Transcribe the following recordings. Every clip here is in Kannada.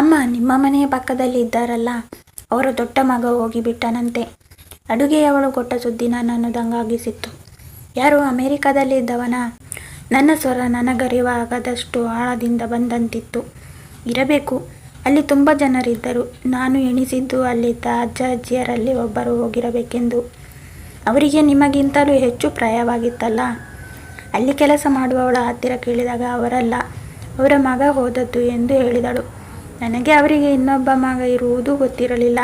ಅಮ್ಮ, ನಿಮ್ಮ ಮನೆಯ ಪಕ್ಕದಲ್ಲಿ ಇದ್ದಾರಲ್ಲ? ಅವರ ದೊಡ್ಡ ಮಗ ಹೋಗಿಬಿಟ್ಟನಂತೆ ಅಡುಗೆಯವಳು ಕೊಟ್ಟ ಸುದ್ದಿ ನನ್ನನ್ನು ದಂಗಾಗಿಸಿತ್ತು. ಯಾರು ಅಮೆರಿಕದಲ್ಲಿ ಇದ್ದವನ? ನನ್ನ ಸ್ವರ ನನಗರಿವಾಗದಷ್ಟು ಆಳದಿಂದ ಬಂದಂತಿತ್ತು. ಇರಬೇಕು. ಅಲ್ಲಿ ತುಂಬ ಜನರಿದ್ದರು. ನಾನು ಎಣಿಸಿದ್ದು ಅಲ್ಲಿದ್ದ ಅಜ್ಜ, ಅಜ್ಜಿಯರಲ್ಲಿ ಒಬ್ಬರು ಹೋಗಿರಬೇಕೆಂದು. ಅವರಿಗೆ ನಿಮಗಿಂತಲೂ ಹೆಚ್ಚು ಪ್ರಾಯವಾಗಿತ್ತಲ್ಲ? ಅಲ್ಲಿ ಕೆಲಸ ಮಾಡುವವಳ ಹತ್ತಿರ ಕೇಳಿದಾಗ ಅವರಲ್ಲ, ಅವರ ಮಗ ಹೋದದ್ದು ಎಂದು ಹೇಳಿದಳು. ನನಗೆ ಅವರಿಗೆ ಇನ್ನೊಬ್ಬ ಮಗ ಇರುವುದು ಗೊತ್ತಿರಲಿಲ್ಲ.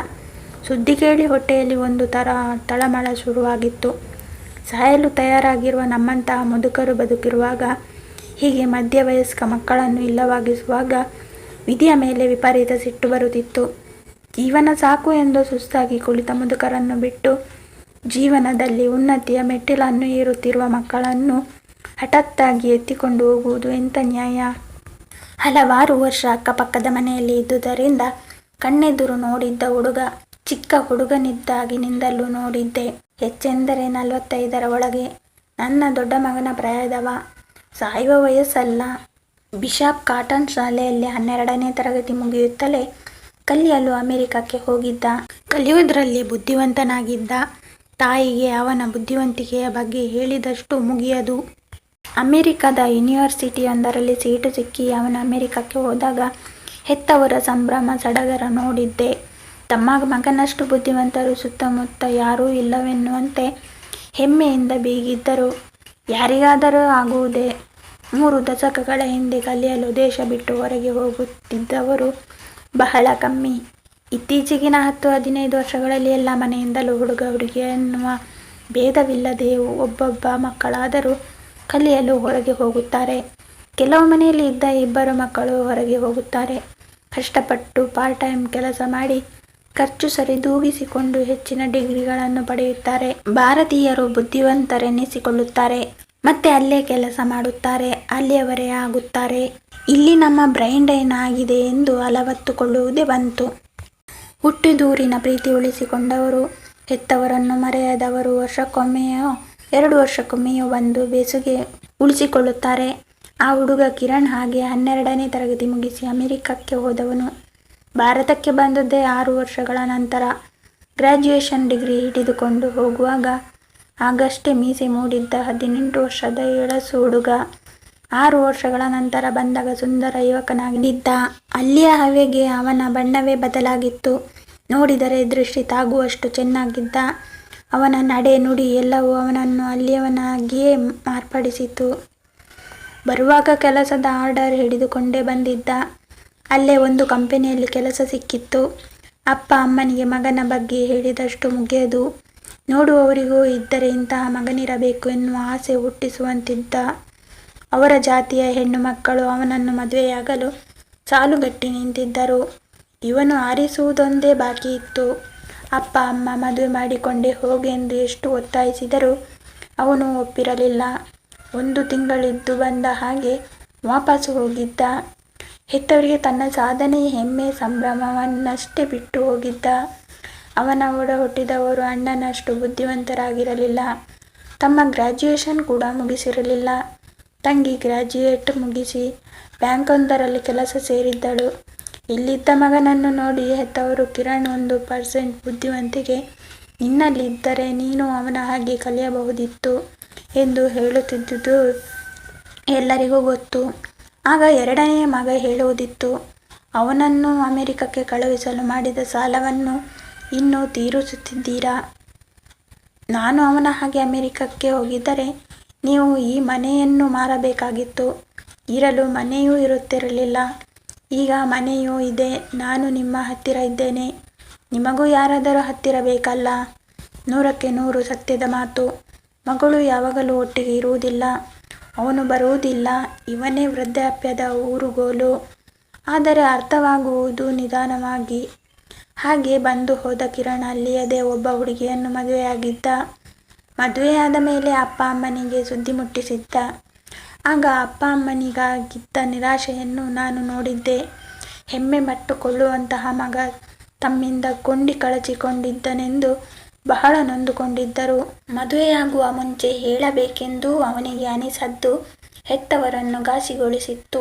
ಸುದ್ದಿ ಕೇಳಿ ಹೊಟ್ಟೆಯಲ್ಲಿ ಒಂದು ಥರ ತಳಮಳ ಶುರುವಾಗಿತ್ತು. ಸಾಯಲು ತಯಾರಾಗಿರುವ ನಮ್ಮಂತಹ ಮುದುಕರು ಬದುಕಿರುವಾಗ, ಹೀಗೆ ಮಧ್ಯವಯಸ್ಕ ಮಕ್ಕಳನ್ನು ಇಲ್ಲವಾಗಿಸುವಾಗ ವಿಧಿಯ ಮೇಲೆ ವಿಪರೀತ ಸಿಟ್ಟು ಬರುತ್ತಿತ್ತು. ಜೀವನ ಸಾಕು ಎಂದು ಸುಸ್ತಾಗಿ ಕುಳಿತ ಮುದುಕರನ್ನು ಬಿಟ್ಟು ಜೀವನದಲ್ಲಿ ಉನ್ನತಿಯ ಮೆಟ್ಟಿಲನ್ನು ಏರುತ್ತಿರುವ ಮಕ್ಕಳನ್ನು ಹಠಾತ್ತಾಗಿ ಎತ್ತಿಕೊಂಡು ಹೋಗುವುದು ಎಂಥ ನ್ಯಾಯ? ಹಲವಾರು ವರ್ಷ ಅಕ್ಕಪಕ್ಕದ ಮನೆಯಲ್ಲಿ ಇದ್ದುದರಿಂದ ಕಣ್ಣೆದುರು ನೋಡಿದ್ದ ಹುಡುಗ, ಚಿಕ್ಕ ಹುಡುಗನಿದ್ದಾಗಿನಿಂದಲೂ ನೋಡಿದ್ದೆ. ಹೆಚ್ಚೆಂದರೆ ನಲವತ್ತೈದರ ಒಳಗೆ. ನನ್ನ ದೊಡ್ಡ ಮಗನ ಪ್ರಾಯದವ. ಸಾಯುವ ವಯಸ್ಸಲ್ಲ. ಬಿಷಾಪ್ ಕಾಟನ್ ಶಾಲೆಯಲ್ಲಿ ಹನ್ನೆರಡನೇ ತರಗತಿ ಮುಗಿಯುತ್ತಲೇ ಕಲಿಯಲು ಅಮೆರಿಕಕ್ಕೆ ಹೋಗಿದ್ದ. ಕಲಿಯುವುದರಲ್ಲಿ ಬುದ್ಧಿವಂತನಾಗಿದ್ದ. ತಾಯಿಗೆ ಅವನ ಬುದ್ಧಿವಂತಿಕೆಯ ಬಗ್ಗೆ ಹೇಳಿದಷ್ಟು ಮುಗಿಯದು. ಅಮೆರಿಕದ ಯೂನಿವರ್ಸಿಟಿಯೊಂದರಲ್ಲಿ ಸೀಟು ಸಿಕ್ಕಿ ಅವನು ಅಮೆರಿಕಕ್ಕೆ ಹೋದಾಗ ಹೆತ್ತವರ ಸಂಭ್ರಮ ಸಡಗರ ನೋಡಿದ್ದೆ. ತಮ್ಮ ಮಗನಷ್ಟು ಬುದ್ಧಿವಂತರು ಸುತ್ತಮುತ್ತ ಯಾರೂ ಇಲ್ಲವೆನ್ನುವಂತೆ ಹೆಮ್ಮೆಯಿಂದ ಬೀಗಿದ್ದರು. ಯಾರಿಗಾದರೂ ಆಗುವುದೇ? ಮೂರು ದಶಕಗಳ ಹಿಂದೆ ಕಲಿಯಲು ದೇಶ ಬಿಟ್ಟು ಹೊರಗೆ ಹೋಗುತ್ತಿದ್ದವರು ಬಹಳ ಕಮ್ಮಿ. ಇತ್ತೀಚೆಗಿನ ಹತ್ತು ಹದಿನೈದು ವರ್ಷಗಳಲ್ಲಿ ಎಲ್ಲ ಮನೆಯಿಂದಲೂ ಹುಡುಗ ಹುಡುಗಿ ಎನ್ನುವ ಭೇದವಿಲ್ಲದೆ ಒಬ್ಬೊಬ್ಬ ಮಕ್ಕಳಾದರೂ ಕಲಿಯಲು ಹೊರಗೆ ಹೋಗುತ್ತಾರೆ. ಕೆಲವು ಮನೆಯಲ್ಲಿ ಇದ್ದ ಇಬ್ಬರು ಮಕ್ಕಳು ಹೊರಗೆ ಹೋಗುತ್ತಾರೆ. ಕಷ್ಟಪಟ್ಟು ಪಾರ್ಟ್ ಟೈಮ್ ಕೆಲಸ ಮಾಡಿ ಖರ್ಚು ಸರಿದೂಗಿಸಿಕೊಂಡು ಹೆಚ್ಚಿನ ಡಿಗ್ರಿಗಳನ್ನು ಪಡೆಯುತ್ತಾರೆ. ಭಾರತೀಯರು ಬುದ್ಧಿವಂತರೆನಿಸಿಕೊಳ್ಳುತ್ತಾರೆ. ಮತ್ತೆ ಅಲ್ಲೇ ಕೆಲಸ ಮಾಡುತ್ತಾರೆ. ಅಲ್ಲಿಯವರೇ ಆಗುತ್ತಾರೆ. ಇಲ್ಲಿ ನಮ್ಮ ಬ್ರೈನ್ ಡೈನ್ ಆಗಿದೆ ಎಂದು ಅಲವತ್ತುಕೊಳ್ಳುವುದೇ ಬಂತು. ಹುಟ್ಟಿದೂರಿನ ಪ್ರೀತಿ ಉಳಿಸಿಕೊಂಡವರು, ಹೆತ್ತವರನ್ನು ಮರೆಯದವರು ವರ್ಷಕ್ಕೊಮ್ಮೆಯೋ ಎರಡು ವರ್ಷಕ್ಕೊಮ್ಮೆಯೋ ಬಂದು ಬೇಸುಗೆ ಉಳಿಸಿಕೊಳ್ಳುತ್ತಾರೆ. ಆ ಹುಡುಗ ಕಿರಣ್ ಹಾಗೆ ಹನ್ನೆರಡನೇ ತರಗತಿ ಮುಗಿಸಿ ಅಮೆರಿಕಕ್ಕೆ ಹೋದವನು. ಭಾರತಕ್ಕೆ ಬಂದದ್ದೇ ಆರು ವರ್ಷಗಳ ನಂತರ ಗ್ರ್ಯಾಜುಯೇಷನ್ ಡಿಗ್ರಿ ಹಿಡಿದುಕೊಂಡು ಹೋಗುವಾಗ ಆಗಷ್ಟೇ ಮೀಸೆ ಮೂಡಿದ್ದ ಹದಿನೆಂಟು ವರ್ಷದ ಎಳಸು ಹುಡುಗ ಆರು ವರ್ಷಗಳ ನಂತರ ಬಂದಾಗ ಸುಂದರ ಯುವಕನಾಗಿದ್ದ. ಅಲ್ಲಿಯ ಹವೆಗೆ ಅವನ ಬಣ್ಣವೇ ಬದಲಾಗಿತ್ತು. ನೋಡಿದರೆ ದೃಷ್ಟಿ ತಾಗುವಷ್ಟು ಚೆನ್ನಾಗಿದ್ದ. ಅವನ ನಡೆ ನುಡಿ ಎಲ್ಲವೂ ಅವನನ್ನು ಅಲ್ಲಿಯವನಾಗಿಯೇ ಮಾರ್ಪಡಿಸಿತು. ಬರುವಾಗ ಕೆಲಸದ ಆರ್ಡರ್ ಹಿಡಿದುಕೊಂಡೇ ಬಂದಿದ್ದ. ಅಲ್ಲೇ ಒಂದು ಕಂಪನಿಯಲ್ಲಿ ಕೆಲಸ ಸಿಕ್ಕಿತ್ತು. ಅಪ್ಪ ಅಮ್ಮನಿಗೆ ಮಗನ ಬಗ್ಗೆ ಹೇಳಿದಷ್ಟು ಮುಗಿಯದು. ನೋಡುವವರಿಗೂ ಇದ್ದರೆ ಇಂತಹ ಮಗನಿರಬೇಕು ಎನ್ನುವ ಆಸೆ ಹುಟ್ಟಿಸುವಂತಿದ್ದ. ಅವರ ಜಾತಿಯ ಹೆಣ್ಣು ಮಕ್ಕಳು ಅವನನ್ನು ಮದುವೆಯಾಗಲು ಸಾಲುಗಟ್ಟಿ ನಿಂತಿದ್ದರು. ಇವನು ಆರಿಸುವುದೊಂದೇ ಬಾಕಿ ಇತ್ತು. ಅಪ್ಪ, ಅಮ್ಮ ಮದುವೆ ಮಾಡಿಕೊಂಡೇ ಹೋಗೆಂದು ಎಷ್ಟು ಒತ್ತಾಯಿಸಿದರೂ ಅವನು ಒಪ್ಪಿರಲಿಲ್ಲ. ಒಂದು ತಿಂಗಳಿದ್ದು ಬಂದ ಹಾಗೆ ವಾಪಸ್ಸು ಹೋಗಿದ್ದ. ಹೆತ್ತವರಿಗೆ ತನ್ನ ಸಾಧನೆ ಹೆಮ್ಮೆ, ಸಂಭ್ರಮವನ್ನಷ್ಟೇ ಬಿಟ್ಟು ಹೋಗಿದ್ದ. ಅವನ ಒಡ ಹುಟ್ಟಿದವರು ಅಣ್ಣನಷ್ಟು ಬುದ್ಧಿವಂತರಾಗಿರಲಿಲ್ಲ. ತಮ್ಮ ಗ್ರ್ಯಾಜುಯೇಷನ್ ಕೂಡ ಮುಗಿಸಿರಲಿಲ್ಲ. ತಂಗಿ ಗ್ರ್ಯಾಜುಯೇಟ್ ಮುಗಿಸಿ ಬ್ಯಾಂಕೊಂದರಲ್ಲಿ ಕೆಲಸ ಸೇರಿದ್ದಳು. ಇಲ್ಲಿದ್ದ ಮಗನನ್ನು ನೋಡಿ ಹೆತ್ತವರು, ಕಿರಣ್ ಒಂದು ಪರ್ಸೆಂಟ್ ಬುದ್ಧಿವಂತಿಕೆ. ನಿನ್ನಲ್ಲಿದ್ದರೆ ನೀನು ಅವನ ಹಾಗೆ ಕಲಿಯಬಹುದಿತ್ತು ಎಂದು ಹೇಳುತ್ತಿದ್ದುದು ಎಲ್ಲರಿಗೂ ಗೊತ್ತು. ಆಗ ಎರಡನೆಯ ಮಗ ಹೇಳುವುದಿತ್ತು, ಅವನನ್ನು ಅಮೆರಿಕಕ್ಕೆ ಕಳುಹಿಸಲು ಮಾಡಿದ ಸಾಲವನ್ನು ಇನ್ನೂ ತೀರಿಸುತ್ತಿದ್ದೀರಾ? ನಾನು ಅವನ ಹಾಗೆ ಅಮೆರಿಕಕ್ಕೆ ಹೋಗಿದ್ದರೆ ನೀವು ಈ ಮನೆಯನ್ನು ಮಾರಬೇಕಾಗಿತ್ತು. ಇರಲು ಮನೆಯೂ ಇರುತ್ತಿರಲಿಲ್ಲ. ಈಗ ಮನೆಯೂ ಇದೆ, ನಾನು ನಿಮ್ಮ ಹತ್ತಿರ ಇದ್ದೇನೆ. ನಿಮಗೂ ಯಾರಾದರೂ ಹತ್ತಿರ ಬೇಕಲ್ಲ? ನೂರಕ್ಕೆ ನೂರು ಸತ್ಯದ ಮಾತು. ಮಗಳು ಯಾವಾಗಲೂ ಒಟ್ಟಿಗೆ ಇರುವುದಿಲ್ಲ. ಅವನು ಬರುವುದಿಲ್ಲ. ಇವನೇ ವೃದ್ಧಾಪ್ಯದ ಊರುಗೋಲು ಆದರೆ ಅರ್ಥವಾಗುವುದು ನಿಧಾನವಾಗಿ. ಹಾಗೆ ಬಂದು ಹೋದ ಕಿರಣ್ ಅಲ್ಲಿಯದೇ ಒಬ್ಬ ಹುಡುಗಿಯನ್ನು ಮದುವೆಯಾಗಿದ್ದ. ಮದುವೆಯಾದ ಮೇಲೆ ಅಪ್ಪ ಅಮ್ಮನಿಗೆ ಸುದ್ದಿ ಮುಟ್ಟಿಸಿದ್ದ. ಆಗ ಅಪ್ಪ ಅಮ್ಮನಿಗಾಗಿದ್ದ ನಿರಾಶೆಯನ್ನು ನಾನು ನೋಡಿದ್ದೆ. ಹೆಮ್ಮೆ ಮಟ್ಟುಕೊಳ್ಳುವಂತಹ ಮಗ ತಮ್ಮಿಂದ ಕೊಂಡಿ ಕಳಚಿಕೊಂಡಿದ್ದನೆಂದು ಬಹಳ ನೊಂದುಕೊಂಡಿದ್ದರು. ಮದುವೆಯಾಗುವ ಮುಂಚೆ ಹೇಳಬೇಕೆಂದು ಅವನಿಗೆ ಅನಿಸದ್ದು ಹೆತ್ತವರನ್ನು ಘಾಸಿಗೊಳಿಸಿತ್ತು.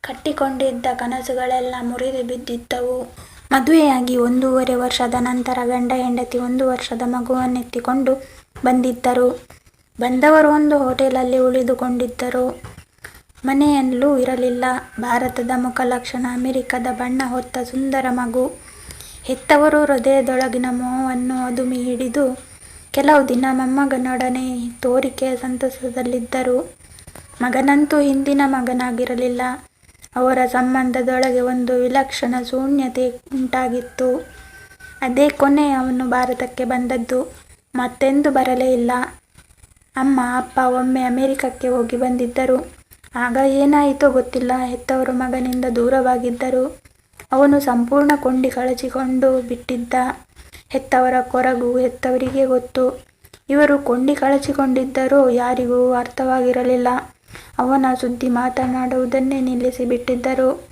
ಕಟ್ಟಿಕೊಂಡಿದ್ದ ಕನಸುಗಳೆಲ್ಲ ಮುರಿದು ಬಿದ್ದಿದ್ದವು. ಮದುವೆಯಾಗಿ ಒಂದೂವರೆ ವರ್ಷದ ನಂತರ ಗಂಡ ಹೆಂಡತಿ ಒಂದು ವರ್ಷದ ಮಗುವನ್ನೆತ್ತಿಕೊಂಡು ಬಂದಿದ್ದರು. ಬಂದವರು ಒಂದು ಹೋಟೆಲಲ್ಲಿ ಉಳಿದುಕೊಂಡಿದ್ದರು. ಮನೆಯಲ್ಲೂ ಇರಲಿಲ್ಲ. ಭಾರತದ ಮುಖಲಕ್ಷಣ, ಅಮೆರಿಕದ ಬಣ್ಣ ಹೊತ್ತ ಸುಂದರ ಮಗು. ಹೆತ್ತವರು ಹೃದಯದೊಳಗಿನ ಮೋಹವನ್ನು ಅದುಮಿ ಹಿಡಿದು ಕೆಲವು ದಿನ ಮೊಮ್ಮಗನೊಡನೆ ತೋರಿಕೆಯ ಸಂತಸದಲ್ಲಿದ್ದರು. ಮಗನಂತೂ ಹಿಂದಿನ ಮಗನಾಗಿರಲಿಲ್ಲ. ಅವರ ಸಂಬಂಧದೊಳಗೆ ಒಂದು ವಿಲಕ್ಷಣ ಶೂನ್ಯತೆ ಉಂಟಾಗಿತ್ತು. ಅದೇ ಕೊನೆ ಅವನು ಭಾರತಕ್ಕೆ ಬಂದದ್ದು. ಮತ್ತೆಂದು ಬರಲೇ ಇಲ್ಲ. ಅಮ್ಮ, ಅಪ್ಪ ಒಮ್ಮೆ ಅಮೆರಿಕಕ್ಕೆ ಹೋಗಿ ಬಂದಿದ್ದರು. ಆಗ ಏನಾಯಿತೋ ಗೊತ್ತಿಲ್ಲ. ಹೆತ್ತವರು ಮಗನಿಂದ ದೂರವಾಗಿದ್ದರು. ಅವನು ಸಂಪೂರ್ಣ ಕೊಂಡಿ ಕಳಚಿಕೊಂಡು ಬಿಟ್ಟಿದ್ದ. ಹೆತ್ತವರ ಕೊರಗು ಹೆತ್ತವರಿಗೆ ಗೊತ್ತು. ಇವರು ಕೊಂಡಿ ಕಳಚಿಕೊಂಡಿದ್ದರೂ ಯಾರಿಗೂ ಅರ್ಥವಾಗಿರಲಿಲ್ಲ. ಅವನ ಸುದ್ದಿ ಮಾತನಾಡುವುದನ್ನೇ ನಿಲ್ಲಿಸಿ ಬಿಟ್ಟಿದ್ದರು.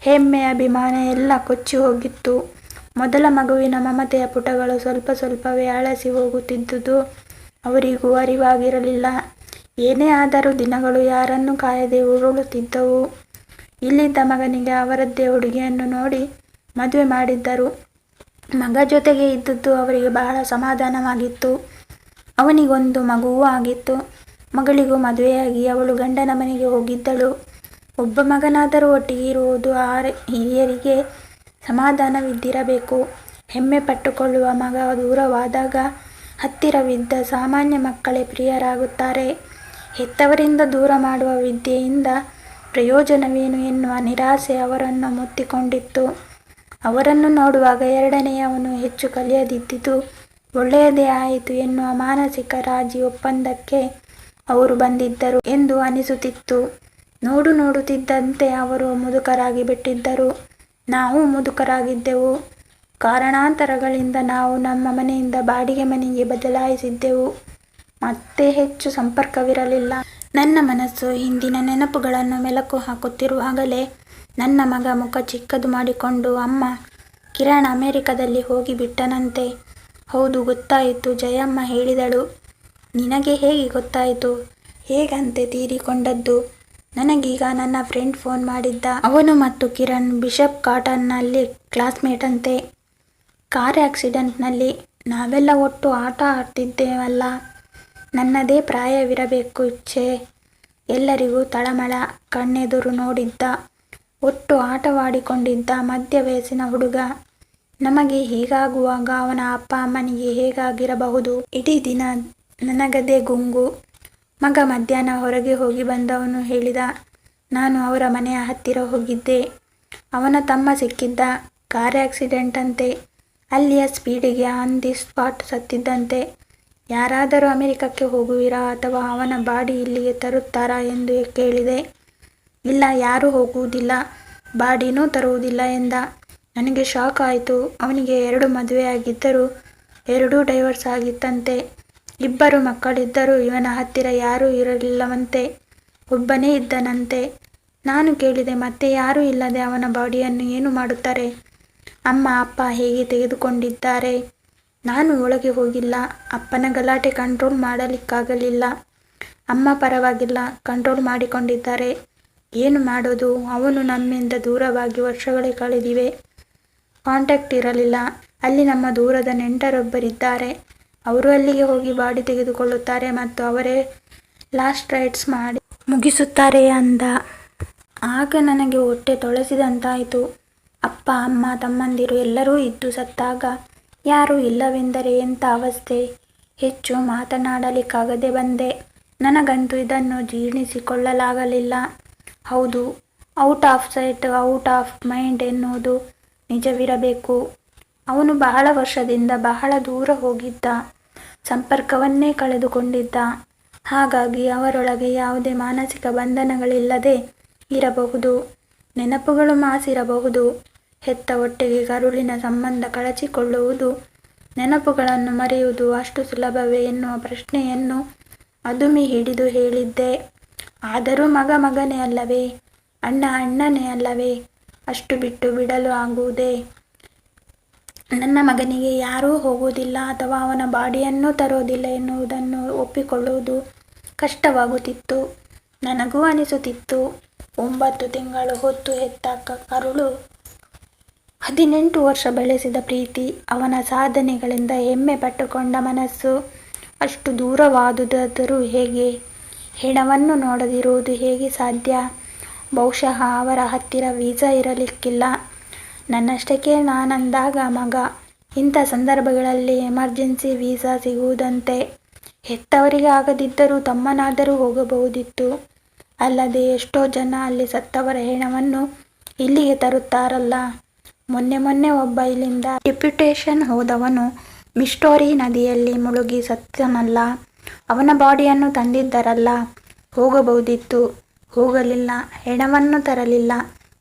ಹೆಮ್ಮೆ, ಅಭಿಮಾನ ಎಲ್ಲ ಕೊಚ್ಚಿ ಹೋಗಿತ್ತು. ಮೊದಲ ಮಗುವಿನ ಮಮತೆಯ ಪುಟಗಳು ಸ್ವಲ್ಪ ಸ್ವಲ್ಪವೇ ಅಳಸಿ ಹೋಗುತ್ತಿದ್ದುದು. ಅವರಿಗೂ ಅರಿವಾಗಿರಲಿಲ್ಲ. ಏನೇ ಆದರೂ ದಿನಗಳು ಯಾರನ್ನು ಕಾಯದೆ ಉರುಳುತ್ತಿದ್ದವು ಇಲ್ಲಿದ್ದ ಮಗನಿಗೆ ಅವರದ್ದೇ ಹುಡುಗಿಯನ್ನು ನೋಡಿ ಮದುವೆ ಮಾಡಿದ್ದರು. ಮಗ ಜೊತೆಗೆ ಇದ್ದದ್ದು ಅವರಿಗೆ ಬಹಳ ಸಮಾಧಾನವಾಗಿತ್ತು. ಅವನಿಗೊಂದು ಮಗುವೂ ಆಗಿತ್ತು. ಮಗಳಿಗೂ ಮದುವೆಯಾಗಿ ಅವಳು ಗಂಡನ ಮನೆಗೆ ಹೋಗಿದ್ದಳು. ಒಬ್ಬ ಮಗನಾದರೂ ಒಟ್ಟಿಗೆ ಇರುವುದು ಆ ಹಿರಿಯರಿಗೆ ಸಮಾಧಾನವಿದ್ದಿರಬೇಕು. ಹೆಮ್ಮೆ ಪಟ್ಟುಕೊಳ್ಳುವ ಮಗ ದೂರವಾದಾಗ ಹತ್ತಿರವಿದ್ದ ಸಾಮಾನ್ಯ ಮಕ್ಕಳೇ ಪ್ರಿಯರಾಗುತ್ತಾರೆ. ಹೆತ್ತವರಿಂದ ದೂರ ಮಾಡುವ ವಿದ್ಯೆಯಿಂದ ಪ್ರಯೋಜನವೇನು ಎನ್ನುವ ನಿರಾಸೆ ಅವರನ್ನು ಮುತ್ತಿಕೊಂಡಿತ್ತು. ಅವರನ್ನು ನೋಡುವಾಗ ಎರಡನೆಯವನು ಹೆಚ್ಚು ಕಲಿಯದಿದ್ದಿತು. ಒಳ್ಳೆಯದೇ ಆಯಿತು ಎನ್ನುವ ಮಾನಸಿಕ ರಾಜಿ ಒಪ್ಪಂದಕ್ಕೆ ಅವರು ಬಂದಿದ್ದರು ಎಂದು ಅನಿಸುತ್ತಿತ್ತು. ನೋಡು ನೋಡುತ್ತಿದ್ದಂತೆ ಅವರು ಮುದುಕರಾಗಿ ಬಿಟ್ಟಿದ್ದರು. ನಾವು ಮುದುಕರಾಗಿದ್ದೆವು. ಕಾರಣಾಂತರಗಳಿಂದ ನಾವು ನಮ್ಮ ಮನೆಯಿಂದ ಬಾಡಿಗೆ ಮನೆಗೆ ಬದಲಾಯಿಸಿದ್ದೆವು. ಮತ್ತೆ ಹೆಚ್ಚು ಸಂಪರ್ಕವಿರಲಿಲ್ಲ. ನನ್ನ ಮನಸ್ಸು ಹಿಂದಿನ ನೆನಪುಗಳನ್ನು ಮೆಲಕು ಹಾಕುತ್ತಿರುವಾಗಲೇ ನನ್ನ ಮಗ ಮುಖ ಚಿಕ್ಕದು ಮಾಡಿಕೊಂಡು ಅಮ್ಮ ಕಿರಣ್ ಅಮೆರಿಕದಲ್ಲಿ ಹೋಗಿಬಿಟ್ಟನಂತೆ. ಹೌದು, ಗೊತ್ತಾಯಿತು. ಜಯಮ್ಮ ಹೇಳಿದಳು. ನಿನಗೆ ಹೇಗೆ ಗೊತ್ತಾಯಿತು? ಹೇಗಂತೆ ತೀರಿಕೊಂಡದ್ದು? ನನಗೀಗ ನನ್ನ ಫ್ರೆಂಡ್ ಫೋನ್ ಮಾಡಿದ್ದ. ಅವನು ಮತ್ತು ಕಿರಣ್ ಬಿಷಪ್ ಕಾಟನ್ನಲ್ಲಿ ಕ್ಲಾಸ್ಮೇಟ್ ಅಂತೆ ಕಾರ್ ಆಕ್ಸಿಡೆಂಟ್ನಲ್ಲಿ ನಾವೆಲ್ಲ ಒಟ್ಟು ಆಟ ಆಡ್ತಿದ್ದೇವಲ್ಲ. ನನ್ನದೇ ಪ್ರಾಯವಿರಬೇಕು ಇಚ್ಛೆ. ಎಲ್ಲರಿಗೂ ತಳಮಳ ಕಣ್ಣೆದುರು ನೋಡಿದ್ದ, ಒಟ್ಟು ಆಟವಾಡಿಕೊಂಡಿದ್ದ ಮಧ್ಯ ವಯಸ್ಸಿನ ಹುಡುಗ. ನಮಗೆ ಹೀಗಾಗುವಾಗ ಅವನ ಅಪ್ಪ ಅಮ್ಮನಿಗೆ ಹೇಗಾಗಿರಬಹುದು? ಇಡೀ ದಿನ ನನಗದೇ ಗುಂಗು. ಮಗ ಮಧ್ಯಾಹ್ನ ಹೊರಗೆ ಹೋಗಿ ಬಂದವನು ಹೇಳಿದ, ನಾನು ಅವರ ಮನೆಯ ಹತ್ತಿರ ಹೋಗಿದ್ದೆ. ಅವನ ತಮ್ಮ ಸಿಕ್ಕಿದ್ದ ಕಾರ್ ಆಕ್ಸಿಡೆಂಟ್ ಅಂತೆ. ಅಲ್ಲಿಯ ಸ್ಪೀಡಿಗೆ ಆನ್ ದಿ ಸ್ಪಾಟ್ ಸತ್ತಿದ್ದಂತೆ. ಯಾರಾದರೂ ಅಮೆರಿಕಕ್ಕೆ ಹೋಗುವಿರಾ ಅಥವಾ ಅವನ ಬಾಡಿ ಇಲ್ಲಿಗೆ ತರುತ್ತಾರಾ ಎಂದು ಕೇಳಿದೆ. ಇಲ್ಲ, ಯಾರೂ ಹೋಗುವುದಿಲ್ಲ. ಬಾಡಿನೂ ತರುವುದಿಲ್ಲ ಎಂದ. ನನಗೆ ಶಾಕ್ ಆಯಿತು. ಅವನಿಗೆ ಎರಡು ಮದುವೆ ಆಗಿದ್ದರೂ ಎರಡೂ ಡೈವರ್ಸ್ ಆಗಿತ್ತಂತೆ. ಇಬ್ಬರು ಮಕ್ಕಳಿದ್ದರೂ ಇವನ ಹತ್ತಿರ ಯಾರೂ ಇರಲಿಲ್ಲವಂತೆ. ಒಬ್ಬನೇ ಇದ್ದನಂತೆ. ನಾನು ಕೇಳಿದೆ, ಮತ್ತೆ ಯಾರೂ ಇಲ್ಲದೆ ಅವನ ಬಾಡಿಯನ್ನು ಏನು ಮಾಡುತ್ತಾರೆ? ಅಮ್ಮ, ಅಪ್ಪ ಹೇಗೆ ತೆಗೆದುಕೊಂಡಿದ್ದಾರೆ? ನಾನು ಒಳಗೆ ಹೋಗಿಲ್ಲ. ಅಪ್ಪನ ಗಲಾಟೆ ಕಂಟ್ರೋಲ್ ಮಾಡಲಿಕ್ಕಾಗಲಿಲ್ಲ. ಅಮ್ಮ ಪರವಾಗಿಲ್ಲ ಕಂಟ್ರೋಲ್ ಮಾಡಿಕೊಂಡಿದ್ದಾರೆ. ಏನು ಮಾಡೋದು? ಅವನು ನಮ್ಮಿಂದ ದೂರವಾಗಿ ವರ್ಷಗಳೇ ಕಳೆದಿವೆ. ಕಾಂಟ್ಯಾಕ್ಟ್ ಇರಲಿಲ್ಲ. ಅಲ್ಲಿ ನಮ್ಮ ದೂರದ ನೆಂಟರೊಬ್ಬರಿದ್ದಾರೆ. ಅವರು ಅಲ್ಲಿಗೆ ಹೋಗಿ ಬಾಡಿ ತೆಗೆದುಕೊಳ್ಳುತ್ತಾರೆ ಮತ್ತು ಅವರೇ ಲಾಸ್ಟ್ ರೈಟ್ಸ್ ಮಾಡಿ ಮುಗಿಸುತ್ತಾರೆ ಅಂದ. ಆಗ ನನಗೆ ಹೊಟ್ಟೆ ತೊಳೆಸಿದಂತಾಯಿತು. ಅಪ್ಪ, ಅಮ್ಮ, ತಮ್ಮಂದಿರು ಎಲ್ಲರೂ ಇದ್ದು ಸತ್ತಾಗ ಯಾರೂ ಇಲ್ಲವೆಂದರೆ ಎಂಥ ಅವಸ್ಥೆ? ಹೆಚ್ಚು ಮಾತನಾಡಲಿಕ್ಕಾಗದೆ ಬಂದೆ. ನನಗಂತೂ ಇದನ್ನು ಜೀರ್ಣಿಸಿಕೊಳ್ಳಲಾಗಲಿಲ್ಲ. ಹೌದು, out of sight, out of mind ಎನ್ನುವುದು ನಿಜವಿರಬೇಕು. ಅವನು ಬಹಳ ವರ್ಷದಿಂದ ಬಹಳ ದೂರ ಹೋಗಿದ್ದ. ಸಂಪರ್ಕವನ್ನೇ ಕಳೆದುಕೊಂಡಿದ್ದ. ಹಾಗಾಗಿ ಅವರೊಳಗೆ ಯಾವುದೇ ಮಾನಸಿಕ ಬಂಧನಗಳಿಲ್ಲದೆ ಇರಬಹುದು. ನೆನಪುಗಳು ಮಾಸಿರಬಹುದು. ಹೆತ್ತ ಒಟ್ಟಿಗೆ ಕರುಳಿನ ಸಂಬಂಧ ಕಳಚಿಕೊಳ್ಳುವುದು, ನೆನಪುಗಳನ್ನು ಮರೆಯುವುದು ಅಷ್ಟು ಸುಲಭವೇ ಎನ್ನುವ ಪ್ರಶ್ನೆಯನ್ನು ಅದುಮಿ ಹಿಡಿದು ಹೇಳಿದ್ದೆ. ಆದರೂ ಮಗ ಮಗನೇ ಅಲ್ಲವೇ? ಅಣ್ಣ ಅಣ್ಣನೇ ಅಲ್ಲವೇ? ಅಷ್ಟು ಬಿಟ್ಟು ಬಿಡಲು ಆಗುವುದೇ? ನನ್ನ ಮಗನಿಗೆ ಯಾರೂ ಹೋಗುವುದಿಲ್ಲ ಅಥವಾ ಅವನ ಬಾಡಿಯನ್ನು ತರೋದಿಲ್ಲ ಎನ್ನುವುದನ್ನು ಒಪ್ಪಿಕೊಳ್ಳುವುದು ಕಷ್ಟವಾಗುತ್ತಿತ್ತು. ನನಗೂ ಅನಿಸುತ್ತಿತ್ತು. ಒಂಬತ್ತು ತಿಂಗಳು ಹೊತ್ತು ಹೆತ್ತ ಕರುಳು ಹದಿನೆಂಟು ವರ್ಷ ಬೆಳೆಸಿದ ಪ್ರೀತಿ ಅವನ ಸಾಧನೆಗಳಿಂದ ಹೆಮ್ಮೆ ಪಟ್ಟುಕೊಂಡ ಮನಸ್ಸು. ಅಷ್ಟು ದೂರವಾದುದಾದರೂ ಹೇಗೆ? ಹೆಣವನ್ನು ನೋಡದಿರುವುದು ಹೇಗೆ ಸಾಧ್ಯ? ಬಹುಶಃ ಅವರ ಹತ್ತಿರ ವೀಸಾ ಇರಲಿಕ್ಕಿಲ್ಲ. ನನ್ನಷ್ಟಕ್ಕೆ ನಾನಂದಾಗ ಮಗ. ಇಂಥ ಸಂದರ್ಭಗಳಲ್ಲಿ ಎಮರ್ಜೆನ್ಸಿ ವೀಸಾ ಸಿಗುವುದಂತೆ. ಹೆತ್ತವರಿಗೆ ಆಗದಿದ್ದರೂ ತಮ್ಮನಾದರೂ ಹೋಗಬಹುದಿತ್ತು. ಅಲ್ಲದೆ ಎಷ್ಟೋ ಜನ ಅಲ್ಲಿ ಸತ್ತವರ ಹೆಣವನ್ನು ಇಲ್ಲಿಗೆ ತರುತ್ತಾರಲ್ಲ. ಮೊನ್ನೆ ಮೊನ್ನೆ ಒಬ್ಬ ಇಲ್ಲಿಂದ ಡೆಪ್ಯುಟೇಷನ್ ಹೋದವನು ಮಿಸ್ಟೋರಿ ನದಿಯಲ್ಲಿ ಮುಳುಗಿ ಸತ್ತನಲ್ಲ. ಅವನ ಬಾಡಿಯನ್ನು ತಂದಿದ್ದರಲ್ಲ. ಹೋಗಬಹುದಿತ್ತು. ಹೋಗಲಿಲ್ಲ. ಹೆಣವನ್ನು ತರಲಿಲ್ಲ.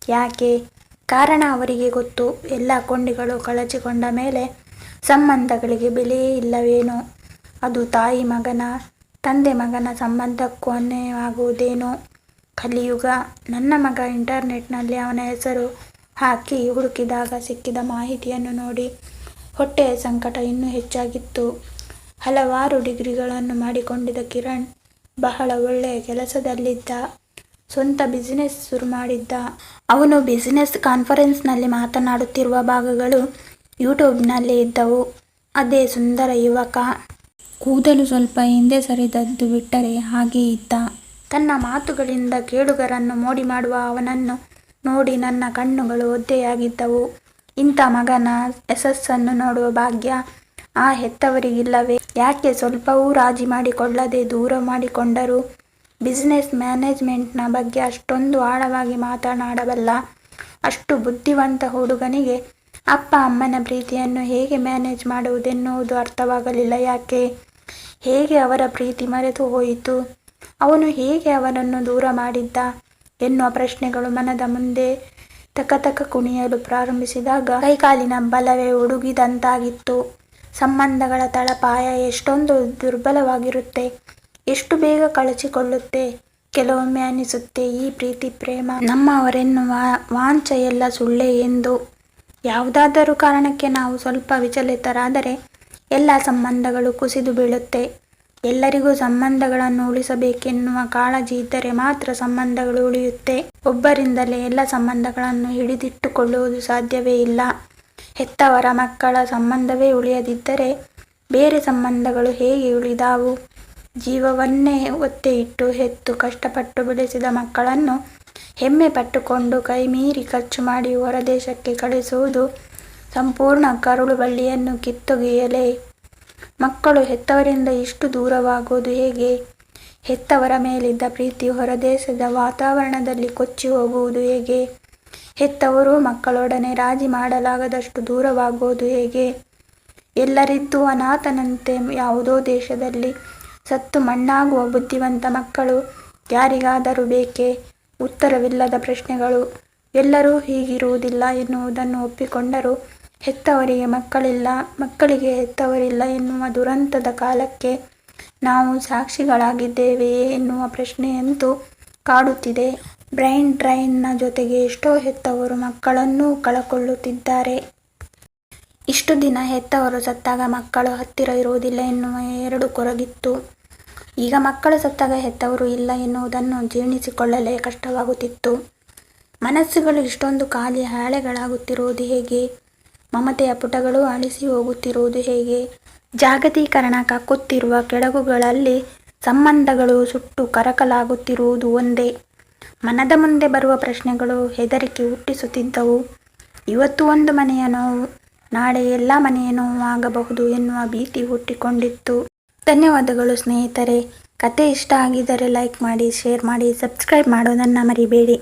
ಯಾಕೆ? ಕಾರಣ ಅವರಿಗೆ ಗೊತ್ತು. ಎಲ್ಲ ಕೊಂಡಿಗಳು ಕಳಚಿಕೊಂಡ ಮೇಲೆ ಸಂಬಂಧಗಳಿಗೆ ಬೆಲೆಯೇ ಇಲ್ಲವೇನೋ? ಅದು ತಾಯಿ ಮಗನ, ತಂದೆ ಮಗನ ಸಂಬಂಧಕ್ಕೂ ಅನ್ಯಾಯವಾಗುವುದೇನೋ? ಕಲಿಯುಗ. ನನ್ನ ಮಗ ಇಂಟರ್ನೆಟ್ನಲ್ಲಿ ಅವನ ಹೆಸರು ಹಾಕಿ ಹುಡುಕಿದಾಗ ಸಿಕ್ಕಿದ ಮಾಹಿತಿಯನ್ನು ನೋಡಿ ಹೊಟ್ಟೆಯ ಸಂಕಟ ಇನ್ನೂ ಹೆಚ್ಚಾಗಿತ್ತು. ಹಲವಾರು ಡಿಗ್ರಿಗಳನ್ನು ಮಾಡಿಕೊಂಡಿದ್ದ ಕಿರಣ್ ಬಹಳ ಒಳ್ಳೆಯ ಕೆಲಸದಲ್ಲಿದ್ದ, ಸ್ವಂತ ಬಿಸಿನೆಸ್ ಶುರು ಮಾಡಿದ್ದ. ಅವನು ಬಿಸಿನೆಸ್ ಕಾನ್ಫರೆನ್ಸ್ನಲ್ಲಿ ಮಾತನಾಡುತ್ತಿರುವ ಭಾಗಗಳು ಯೂಟ್ಯೂಬ್ನಲ್ಲಿ ಇದ್ದವು. ಅದೇ ಸುಂದರ ಯುವಕ. ಕೂದಲು ಸ್ವಲ್ಪ ಹಿಂದೆ ಸರಿದದ್ದು ಬಿಟ್ಟರೆ ಹಾಗೇ ಇದ್ದ. ತನ್ನ ಮಾತುಗಳಿಂದ ಕೇಳುಗರನ್ನು ಮೋಡಿ ಮಾಡುವ ಅವನನ್ನು ನೋಡಿ ನನ್ನ ಕಣ್ಣುಗಳು ಒದ್ದೆಯಾಗಿದ್ದವು. ಇಂಥ ಮಗನ ಯಶಸ್ಸನ್ನು ನೋಡುವ ಭಾಗ್ಯ ಆ ಹೆತ್ತವರಿಗಿಲ್ಲವೇ? ಯಾಕೆ ಸ್ವಲ್ಪವೂ ರಾಜಿ ಮಾಡಿಕೊಳ್ಳದೆ ದೂರ ಮಾಡಿಕೊಂಡರು? ಬಿಸ್ನೆಸ್ ಮ್ಯಾನೇಜ್ಮೆಂಟ್ನ ಬಗ್ಗೆ ಅಷ್ಟೊಂದು ಆಳವಾಗಿ ಮಾತನಾಡಬಲ್ಲ, ಅಷ್ಟು ಬುದ್ಧಿವಂತ ಹುಡುಗನಿಗೆ ಅಪ್ಪ ಅಮ್ಮನ ಪ್ರೀತಿಯನ್ನು ಹೇಗೆ ಮ್ಯಾನೇಜ್ ಮಾಡುವುದೆನ್ನುವುದು ಅರ್ಥವಾಗಲಿಲ್ಲ ಯಾಕೆ? ಹೇಗೆ ಅವರ ಪ್ರೀತಿ ಮರೆತು ಹೋಯಿತು? ಅವನು ಹೇಗೆ ಅವರನ್ನು ದೂರ ಮಾಡಿದ್ದ? ಎನ್ನುವ ಪ್ರಶ್ನೆಗಳು ಮನದ ಮುಂದೆ ತಕ ತಕ ಕುಣಿಯಲು ಪ್ರಾರಂಭಿಸಿದಾಗ ಕೈಕಾಲಿನ ಬಲವೇ ಉಡುಗಿದಂತಾಗಿತ್ತು ಸಂಬಂಧಗಳ ತಳಪಾಯ ಎಷ್ಟೊಂದು ದುರ್ಬಲವಾಗಿರುತ್ತೆ. ಎಷ್ಟು ಬೇಗ ಕಳಚಿಕೊಳ್ಳುತ್ತೆ. ಕೆಲವೊಮ್ಮೆ ಅನಿಸುತ್ತೆ ಈ ಪ್ರೀತಿ, ಪ್ರೇಮ. ನಮ್ಮವರೆನ್ನುವ ವಾಂಚ ಎಲ್ಲ ಸುಳ್ಳೇ ಎಂದು. ಯಾವುದಾದರೂ ಕಾರಣಕ್ಕೆ ನಾವು ಸ್ವಲ್ಪ ವಿಚಲಿತರಾದರೆ ಎಲ್ಲ ಸಂಬಂಧಗಳು ಕುಸಿದು ಬೀಳುತ್ತೆ. ಎಲ್ಲರಿಗೂ ಸಂಬಂಧಗಳನ್ನು ಉಳಿಸಬೇಕೆನ್ನುವ ಕಾಳಜಿ ಇದ್ದರೆ ಮಾತ್ರ ಸಂಬಂಧಗಳು ಉಳಿಯುತ್ತೆ. ಒಬ್ಬರಿಂದಲೇ ಎಲ್ಲ ಸಂಬಂಧಗಳನ್ನು ಹಿಡಿದಿಟ್ಟುಕೊಳ್ಳುವುದು ಸಾಧ್ಯವೇ ಇಲ್ಲ. ಹೆತ್ತವರ ಮಕ್ಕಳ ಸಂಬಂಧವೇ ಉಳಿಯದಿದ್ದರೆ ಬೇರೆ ಸಂಬಂಧಗಳು ಹೇಗೆ ಉಳಿದಾವು? ಜೀವವನ್ನೇ ಒತ್ತೆ ಇಟ್ಟು ಹೆತ್ತು ಕಷ್ಟಪಟ್ಟು ಬೆಳೆಸಿದ ಮಕ್ಕಳನ್ನು ಹೆಮ್ಮೆ ಪಟ್ಟುಕೊಂಡು ಕೈಮೀರಿ ಖರ್ಚು ಮಾಡಿ ಹೊರದೇಶಕ್ಕೆ ಕಳಿಸುವುದು ಸಂಪೂರ್ಣ ಕರುಳು ಬಳ್ಳಿಯನ್ನು ಕಿತ್ತೊಗೆಯಲೇ ಮಕ್ಕಳು ಹೆತ್ತವರಿಂದ ಇಷ್ಟು ದೂರವಾಗುವುದು ಹೇಗೆ? ಹೆತ್ತವರ ಮೇಲಿದ್ದ ಪ್ರೀತಿ ಹೊರದೇಶದ ವಾತಾವರಣದಲ್ಲಿ ಕೊಚ್ಚಿ ಹೋಗುವುದು ಹೇಗೆ? ಹೆತ್ತವರು ಮಕ್ಕಳೊಡನೆ ರಾಜಿ ಮಾಡಲಾಗದಷ್ಟು ದೂರವಾಗುವುದು ಹೇಗೆ? ಎಲ್ಲರಿದ್ದು ಅನಾಥನಂತೆ ಯಾವುದೋ ದೇಶದಲ್ಲಿ ಸತ್ತು ಮಣ್ಣಾಗುವ ಬುದ್ಧಿವಂತ ಮಕ್ಕಳು ಯಾರಿಗಾದರೂ ಬೇಕೇ? ಉತ್ತರವಿಲ್ಲದ ಪ್ರಶ್ನೆಗಳು. ಎಲ್ಲರೂ ಹೀಗಿರುವುದಿಲ್ಲ ಎನ್ನುವುದನ್ನು ಒಪ್ಪಿಕೊಂಡರೂ. ಹೆತ್ತವರಿಗೆ ಮಕ್ಕಳಿಲ್ಲ, ಮಕ್ಕಳಿಗೆ ಹೆತ್ತವರಿಲ್ಲ ಎನ್ನುವ ದುರಂತದ ಕಾಲಕ್ಕೆ ನಾವು ಸಾಕ್ಷಿಗಳಾಗಿದ್ದೇವೆಯೇ ಎನ್ನುವ ಪ್ರಶ್ನೆಯಂತೂ ಕಾಡುತ್ತಿದೆ. ಬ್ರೈನ್ ಡ್ರೈನ್ನ ಜೊತೆಗೆ ಎಷ್ಟೋ ಹೆತ್ತವರು ಮಕ್ಕಳನ್ನೂ ಕಳಕೊಳ್ಳುತ್ತಿದ್ದಾರೆ. ಇಷ್ಟು ದಿನ ಹೆತ್ತವರು ಸತ್ತಾಗ ಮಕ್ಕಳು ಹತ್ತಿರ ಇರುವುದಿಲ್ಲ ಎನ್ನುವ ಎರಡು ಕೊರಗಿತ್ತು. ಈಗ ಮಕ್ಕಳು ಸತ್ತಾಗ ಹೆತ್ತವರು ಇಲ್ಲ ಎನ್ನುವುದನ್ನು ಜೀರ್ಣಿಸಿಕೊಳ್ಳಲೇ ಕಷ್ಟವಾಗುತ್ತಿತ್ತು. ಮನಸ್ಸುಗಳು ಇಷ್ಟೊಂದು ಖಾಲಿ ಹಾಳೆಗಳಾಗುತ್ತಿರುವುದು ಹೇಗೆ? ಮಮತೆಯ ಪುಟಗಳು ಅಳಿಸಿ ಹೋಗುತ್ತಿರುವುದು ಹೇಗೆ? ಜಾಗತೀಕರಣ ಕಕ್ಕುತ್ತಿರುವ ಕೆಡಗುಗಳಲ್ಲಿ ಸಂಬಂಧಗಳು ಸುಟ್ಟು ಕರಕಲಾಗುತ್ತಿರುವುದು ಒಂದೇ. ಮನದ ಮುಂದೆ ಬರುವ ಪ್ರಶ್ನೆಗಳು ಹೆದರಿಕೆ ಹುಟ್ಟಿಸುತ್ತಿದ್ದವು. ಇವತ್ತು ಒಂದು ಮನೆಯ ನೋವು, ನಾಳೆ ಎಲ್ಲ ಮನೆಯ ನೋವು ಆಗಬಹುದು ಎನ್ನುವ ಭೀತಿ ಹುಟ್ಟಿಕೊಂಡಿತ್ತು. ಧನ್ಯವಾದಗಳು ಸ್ನೇಹಿತರೆ. ಕತೆ ಇಷ್ಟ ಆಗಿದ್ದರೆ ಲೈಕ್ ಮಾಡಿ, ಶೇರ್ ಮಾಡಿ, ಸಬ್ಸ್ಕ್ರೈಬ್ ಮಾಡೋದನ್ನು ಮರಿಬೇಡಿ.